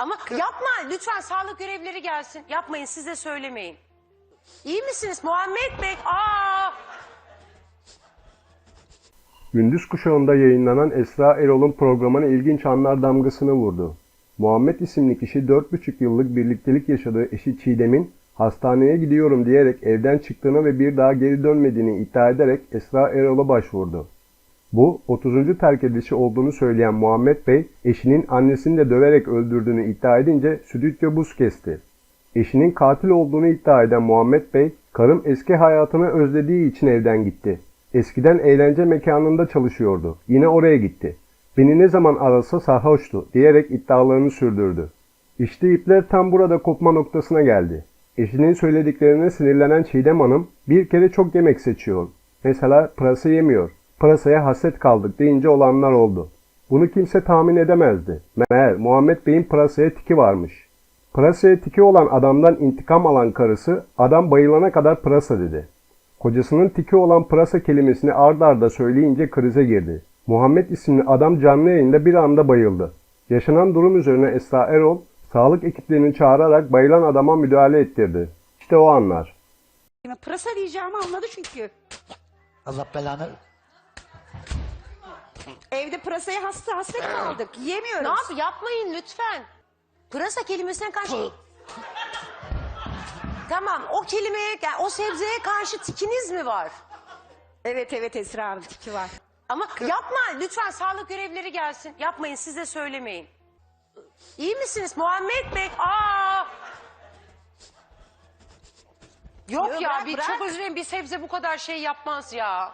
Ama yapma lütfen sağlık görevlileri gelsin. Yapmayın siz de söylemeyin. İyi misiniz Muhammed Bey? Aa! Gündüz kuşağında yayınlanan Esra Erol'un programına ilginç anlar damgasını vurdu. Muhammed isimli kişi 4,5 yıllık birliktelik yaşadığı eşi Çiğdem'in hastaneye gidiyorum diyerek evden çıktığını ve bir daha geri dönmediğini iddia ederek Esra Erol'a başvurdu. Bu 30. terk edilişi olduğunu söyleyen Muhammed Bey, eşinin annesini de döverek öldürdüğünü iddia edince stüdyo buz kesti. Eşinin katil olduğunu iddia eden Muhammed Bey, karım eski hayatını özlediği için evden gitti. Eskiden eğlence mekanında çalışıyordu. Yine oraya gitti. Beni ne zaman arasa sarhoştu diyerek iddialarını sürdürdü. İşte ipler tam burada kopma noktasına geldi. Eşinin söylediklerine sinirlenen Çiğdem Hanım bir kere çok yemek seçiyor. Mesela pırasa yemiyor. Pırasaya hasret kaldık deyince olanlar oldu. Bunu kimse tahmin edemezdi. Meğer Muhammed Bey'in pırasaya tiki varmış. Pırasaya tiki olan adamdan intikam alan karısı adam bayılana kadar pırasa dedi. Kocasının tiki olan pırasa kelimesini ard arda söyleyince krize girdi. Muhammed isimli adam canlı yayında bir anda bayıldı. Yaşanan durum üzerine Esra Erol sağlık ekiplerini çağırarak bayılan adama müdahale ettirdi. İşte o anlar. Pırasa diyeceğimi anladı çünkü. Allah belanı. Evde pırasaya hasta hasret kaldık. Yiyemiyoruz. Ne yap yapmayın lütfen. Pırasa kelimesine karşı... tamam o kelimeye, yani o sebzeye karşı tikiniz mi var? Evet evet Esra Hanım tiki var. Ama yapma lütfen sağlık görevlileri gelsin. Yapmayın siz de söylemeyin. İyi misiniz Muhammed Bey? Aa! Yok Yok, ya bırak, bir bırak. çok özür dilerim bir sebze bu kadar şey yapmaz ya.